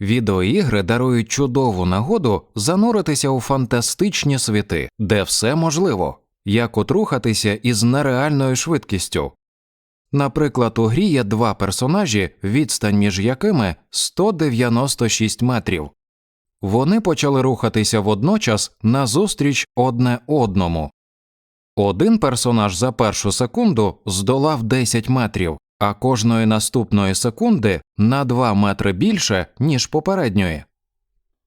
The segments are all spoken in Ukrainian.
Відеоігри дарують чудову нагоду зануритися у фантастичні світи, де все можливо, як от рухатися із нереальною швидкістю. Наприклад, у грі є два персонажі, відстань між якими 196 метрів. Вони почали рухатися водночас назустріч одне одному. Один персонаж за першу секунду здолав 10 метрів, а кожної наступної секунди на 2 метри більше, ніж попередньої.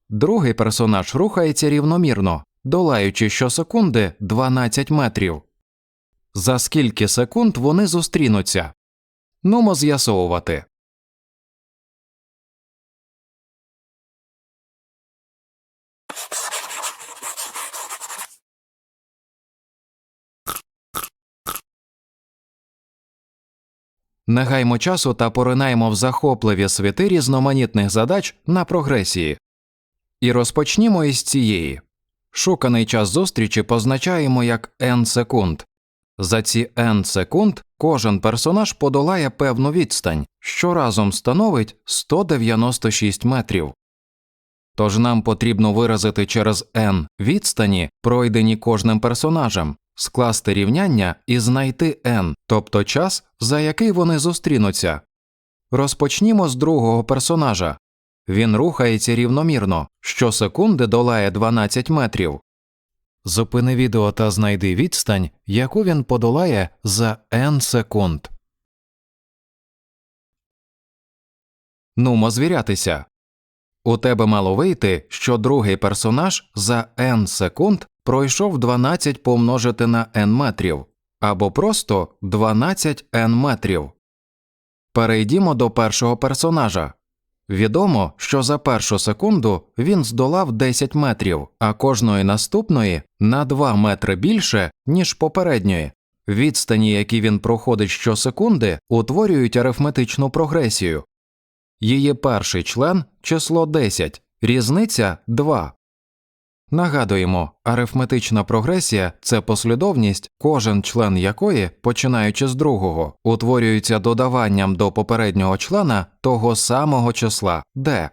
Другий персонаж рухається рівномірно, долаючи щосекунди 12 метрів. За скільки секунд вони зустрінуться? Нумо з'ясовувати. Не гаймо часу та поринаємо в захопливі світи різноманітних задач на прогресії. І розпочнімо із цієї. Шуканий час зустрічі позначаємо як n секунд. За ці n секунд кожен персонаж подолає певну відстань, що разом становить 196 метрів. Тож нам потрібно виразити через n відстані, пройдені кожним персонажем, скласти рівняння і знайти n, тобто час, за який вони зустрінуться. Розпочнімо з другого персонажа. Він рухається рівномірно, щосекунди долає 12 метрів. Зупини відео та знайди відстань, яку він подолає за n секунд. Нумо звірятися. У тебе мало вийти, що другий персонаж за n секунд пройшов 12 помножити на n метрів, або просто 12 n метрів. Перейдімо до першого персонажа. Відомо, що за першу секунду він здолав 10 метрів, а кожної наступної на 2 метри більше, ніж попередньої. Відстані, які він проходить щосекунди, утворюють арифметичну прогресію. Її перший член число 10, різниця 2. Нагадуємо, арифметична прогресія це послідовність, кожен член якої, починаючи з другого, утворюється додаванням до попереднього члена того самого числа d.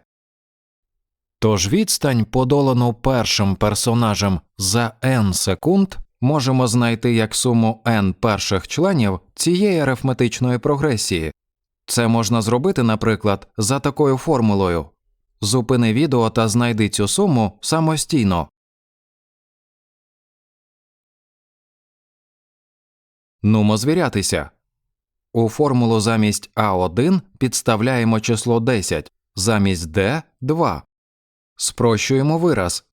Тож відстань, подолану першим персонажем за n секунд, можемо знайти як суму n перших членів цієї арифметичної прогресії. Це можна зробити, наприклад, за такою формулою Зупини відео та знайди цю суму самостійно. Нумо звірятися. У формулу замість А1 підставляємо число 10, замість Д 2. Спрощуємо вираз.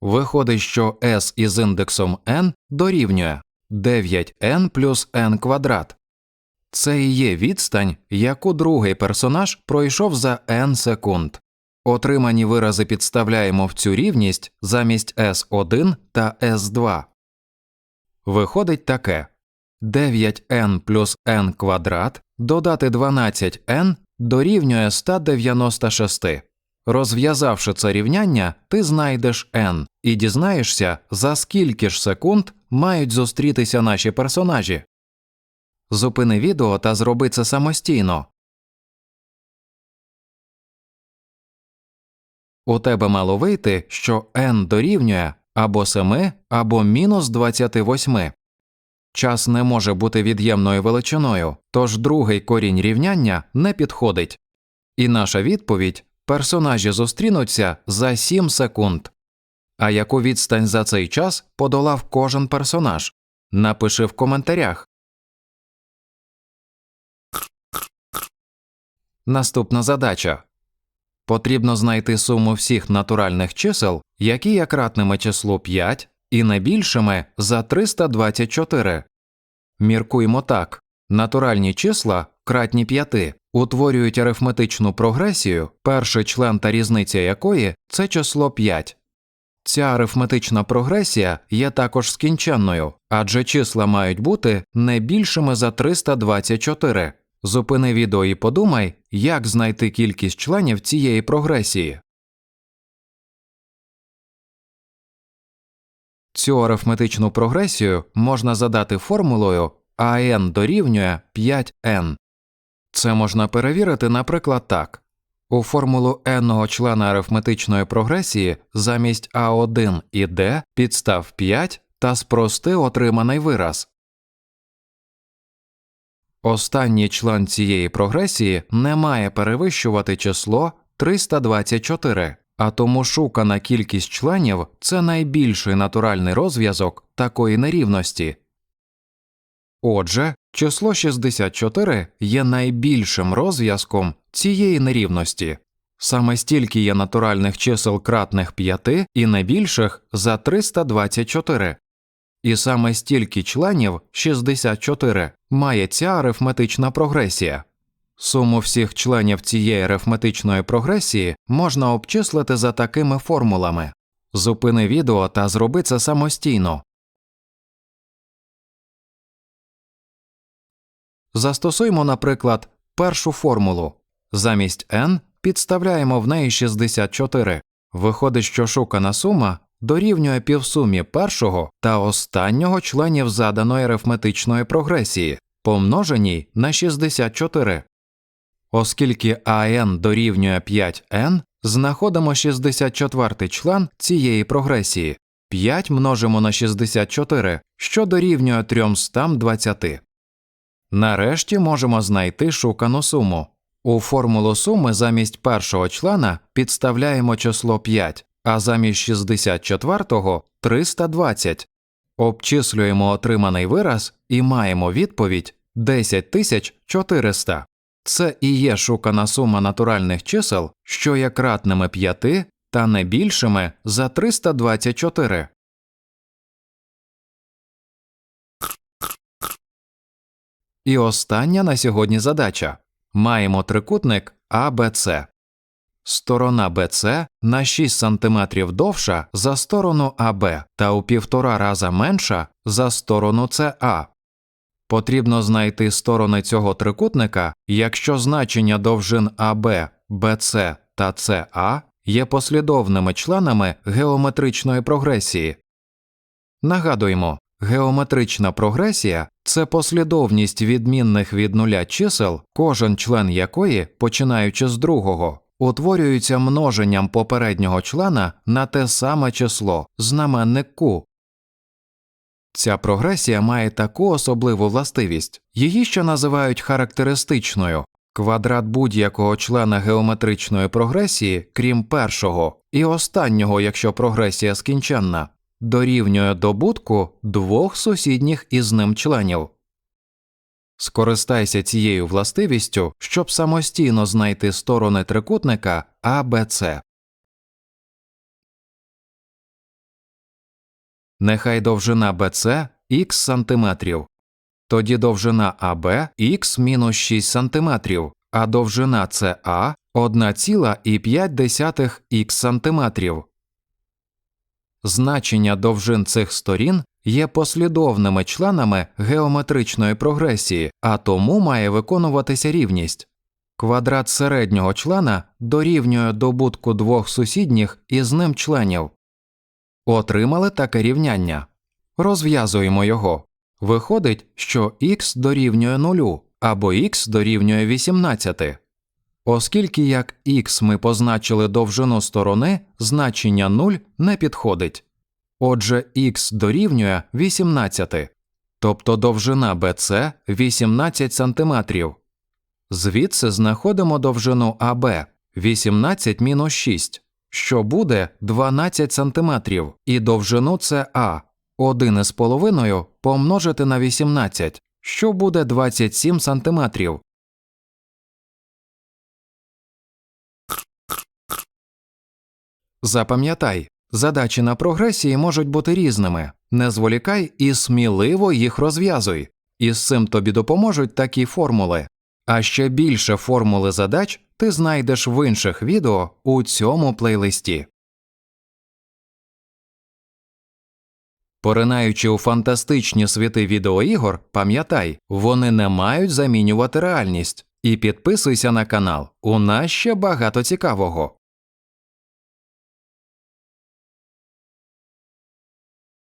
Виходить, що s із індексом n дорівнює 9n плюс n квадрат. Це і є відстань, яку другий персонаж пройшов за n секунд. Отримані вирази підставляємо в цю рівність замість S1 та S2. Виходить таке 9n плюс n квадрат додати 12n дорівнює 196. Розв'язавши це рівняння, ти знайдеш n і дізнаєшся, за скільки ж секунд мають зустрітися наші персонажі. Зупини відео та зроби це самостійно. У тебе мало вийти, що n дорівнює або 7, або мінус 28. Час не може бути від'ємною величиною, тож другий корінь рівняння не підходить. І наша відповідь персонажі зустрінуться за 7 секунд. А яку відстань за цей час подолав кожен персонаж? Напиши в коментарях. Наступна задача Потрібно знайти суму всіх натуральних чисел, які є кратними числу 5 і найбільшими за 324. Міркуємо так натуральні числа кратні 5 утворюють арифметичну прогресію, перший член та різниця якої це число 5. Ця арифметична прогресія є також скінченною, адже числа мають бути не більшими за 324. Зупини відео і подумай, як знайти кількість членів цієї прогресії. Цю арифметичну прогресію можна задати формулою АН дорівнює 5N. Це можна перевірити, наприклад, так У формулу n-го члена арифметичної прогресії замість А1 і d підстав 5 та спрости отриманий вираз. Останній член цієї прогресії не має перевищувати число 324, а тому шукана кількість членів це найбільший натуральний розв'язок такої нерівності. Отже, число 64 є найбільшим розв'язком цієї нерівності. Саме стільки є натуральних чисел кратних 5 і найбільших за 324. І саме стільки членів 64 має ця арифметична прогресія. Суму всіх членів цієї арифметичної прогресії можна обчислити за такими формулами. Зупини відео та зроби це самостійно. Застосуємо, наприклад, першу формулу. Замість n підставляємо в неї 64. Виходить, що шукана сума дорівнює півсумі першого та останнього членів заданої арифметичної прогресії, помноженій на 64. Оскільки АН дорівнює 5n, знаходимо 64 член цієї прогресії. 5 множимо на 64, що дорівнює 320. Нарешті можемо знайти шукану суму. У формулу суми замість першого члена підставляємо число 5, а замість 64-го – 320. Обчислюємо отриманий вираз і маємо відповідь 10400. Це і є шукана сума натуральних чисел, що є кратними 5 та не більшими за 324. І остання на сьогодні задача. Маємо трикутник ABC. Сторона BC на 6 см довша за сторону АБ та у півтора раза менша за сторону СА. Потрібно знайти сторони цього трикутника, якщо значення довжин АБ, БЦ та СА є послідовними членами геометричної прогресії. Нагадуємо, геометрична прогресія це послідовність відмінних від нуля чисел, кожен член якої, починаючи з другого, утворюється множенням попереднього члена на те саме число, знаменник Q. Ця прогресія має таку особливу властивість, її ще називають характеристичною. Квадрат будь-якого члена геометричної прогресії, крім першого, і останнього, якщо прогресія скінченна, дорівнює добутку двох сусідніх із ним членів. Скористайся цією властивістю, щоб самостійно знайти сторони трикутника ABC. Нехай довжина BC х сантиметрів. Тоді довжина АБ мінус 6 сантиметрів, а довжина СА 1,5 х сантиметрів. Значення довжин цих сторін є послідовними членами геометричної прогресії, а тому має виконуватися рівність. Квадрат середнього члена дорівнює добутку двох сусідніх із ним членів. Отримали таке рівняння. Розв'язуємо його. Виходить, що х дорівнює 0 або х дорівнює 18. Оскільки як х ми позначили довжину сторони, значення 0 не підходить. Отже, х дорівнює 18, тобто довжина BC 18 см. Звідси знаходимо довжину АБ 18 мінус 6, що буде 12 см, і довжину СА 1,5 помножити на 18, що буде 27 см. Запам'ятай, задачі на прогресії можуть бути різними. Не зволікай і сміливо їх розв'язуй. І з цим тобі допоможуть такі формули. А ще більше формули задач ти знайдеш в інших відео у цьому плейлисті. Поринаючи у фантастичні світи відеоігор, пам'ятай, вони не мають замінювати реальність. І підписуйся на канал. У нас ще багато цікавого.